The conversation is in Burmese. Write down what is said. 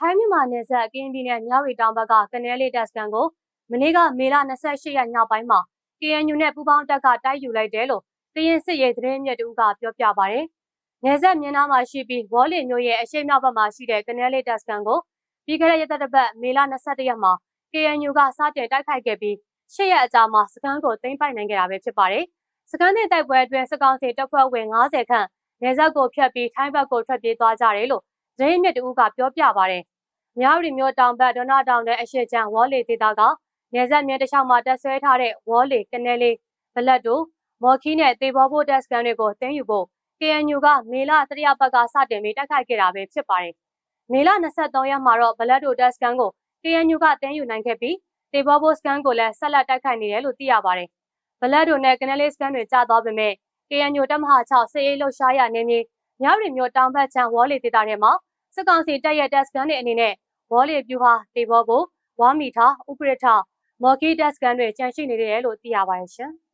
ထိုင်းမြန်မာနယ်စပ်ကင်းပြည်နယ်မြောက်ရီတောင်ဘက်ကကနေလေးတပ်စကန်ကိုမနေ့ကမေလ28ရက်ညပိုင်းမှာ KNU နဲ့ပူးပေါင်းတပ်ကတိုက်ယူလိုက်တယ်လို့ကရင်စစ်ရေးသတင်းမြစ်တူကပြောပြပါရယ်။နယ်စပ်မြင်းနားမှာရှိပြီးဝေါ်လီမျိုးရဲ့အရှိမြောက်ဘက်မှာရှိတဲ့ကနေလေးတပ်စကန်ကိုပြီးခဲ့တဲ့ရက်သက်ပတ်မေလ22ရက်မှာ KNU ကစတင်တိုက်ခိုက်ခဲ့ပြီးရှစ်ရက်အကြာမှာစကန်ကိုသိမ်းပိုက်နိုင်ခဲ့တာပဲဖြစ်ပါတယ်။စကန်တဲ့တိုက်ပွဲအတွင်းစစ်ကောင်စီတပ်ဖွဲ့ဝင်90ခန့်နယ်စပ်ကိုဖျက်ပြီးထိုင်းဘက်ကိုထွက်ပြေးသွားကြတယ်လို့ ဒင်းမြစ်တူကပြောပြပါရယ်။မြောက်ရီမျိုးတောင်ဘက်ဒေါနာတောင်နဲ့အရှိချံဝေါ်လီဒေသကနယ်စပ်မြင်းတစ်လျှောက်မှာတက်ဆွဲထားတဲ့ဝေါ်လီကနေလေးဘလက်တို့မော်ခီနဲ့တေဘောဘိုတက်စကန်တွေကိုတင်းယူဖို့ KNU ကမေလတရပတ်ကစတင်ပြီးတိုက်ခိုက်ခဲ့တာပဲဖြစ်ပါတယ်။မေလ23ရက်မှာတော့ဘလက်တို့တက်စကန်ကို KNU ကတင်းယူနိုင်ခဲ့ပြီးတေဘောဘိုစကန်ကိုလည်းဆက်လက်တိုက်ခိုက်နေတယ်လို့သိရပါတယ်။ဘလက်တို့နဲ့ကနေလေးစကန်တွေကျသွားပေမဲ့ KNU တပ်မဟာ6စစ်ရေးလှုပ်ရှားရနေမြေမြောက်ရီမျိုးတောင်ဘက်ချံဝေါ်လီဒေသထဲမှာ စစ်ကောင်စီတပ်ရဲ့တက်စကန်တွေအနေနဲ့ဝေါ်လီပြူဟာတေဘောဘိုဝါမီထာဥပရထမော်ကီတက်စကန်တွေကျန်ရှိနေတယ်လို့သိရပါတယ်ရှင်။